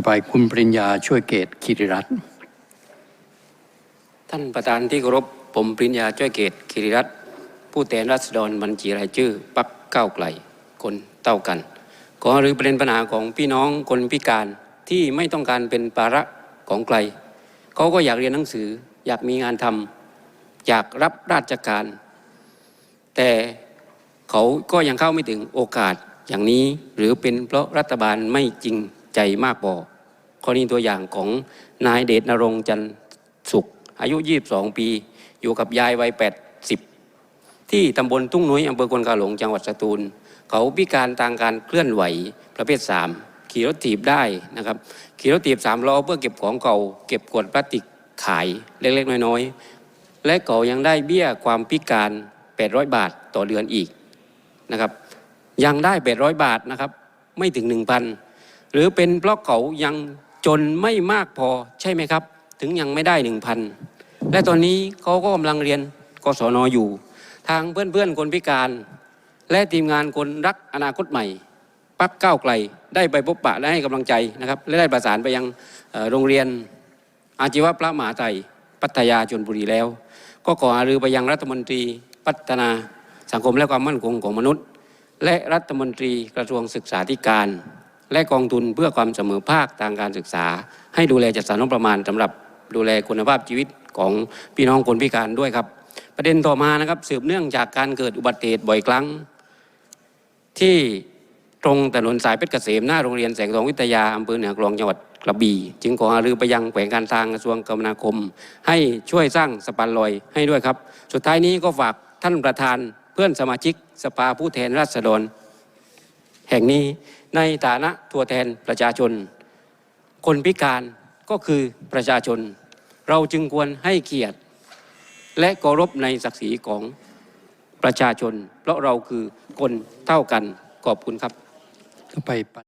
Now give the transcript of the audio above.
ต่อไปคุณปริญญาช่วยเกตคิริรัตน์ท่านประธานที่เคารพผมปริญญาจ้อยเกตคิริรัตน์ผู้แทนรัษฎรบัญชีรายชื่อปักเก้าไกลคนเต้ากัน ขอหรือประเด็นปัญหาของพี่น้องคนพิการที่ไม่ต้องการเป็นภาระของใครเขาก็อยากเรียนหนังสืออยากมีงานทำอยากรับราชการ แต่เขาก็ยังเข้าไม่ถึงโอกาสอย่างนี้ หรือเป็นเพราะรัฐบาลไม่จริงใจมากพอ รณีตัวอย่างของนายเดชนรงจันทร์สุข อายุ 22 ปี อยู่กับยายวัย 80 ที่ตำบลทุ่งนุ้ยอำเภอควนกาหลงจังหวัดสตูล เขาพิการทางการเคลื่อนไหวประเภท 3 ขี่รถถีบได้นะครับ ขี่รถถีบสามล้อเพื่อเก็บของเก่า เก็บขวดพลาสติกขายเล็กๆ น้อยๆ และเขายังได้เบี้ยความพิการ 800 บาทต่อเดือนอีกนะครับ ยังได้ 800 บาทนะครับ ไม่ถึง 1,000 หรือเป็นเพราะเขายัง จนไม่มากพอใช่ไหมครับ ถึงยังไม่ได้1,000และตอนนี้เขาก็กำลังเรียนกศนอยู่ ทางเพื่อนๆคนพิการ และทีมงานคนรักอนาคตใหม่ปักก้าวไกล ได้ไปพบปะและให้กำลังใจนะครับและได้ประสานไปยังโรงเรียน อาชีวะพระมหาไทยพัทยาชนบุรีแล้ว ก็ขอหารือไปยังรัฐมนตรีพัฒนาสังคมและความมั่นคงของมนุษย์ และรัฐมนตรีกระทรวงศึกษาธิการ และกองทุนเพื่อความเสมอภาคทางการศึกษา ให้ดูแลจัดสรรงบประมาณสำหรับดูแลคุณภาพชีวิตของพี่น้องคนพิการด้วยครับ ประเด็นต่อมานะครับสืบเนื่องจากการเกิดอุบัติเหตุบ่อยครั้ง ที่ตรงถนนสายเพชรเกษมหน้าโรงเรียนแสงทองวิทยาอำเภอเหนือกลองจังหวัดกระบี่จึงขอหารือไปยังแขวงการทางกระทรวงคมนาคม ให้ช่วยสร้างสะพานลอยให้ด้วยครับ สุดท้ายนี้ก็ฝากท่านประธานเพื่อนสมาชิกสภาผู้แทนราษฎร แห่งนี้ในฐานะตัวแทนประชาชน คนพิการก็คือประชาชน เราจึงควรให้เกียรติ และเคารพในศักดิ์ศรีของประชาชน เพราะเราคือคนเท่ากันขอบคุณครับไป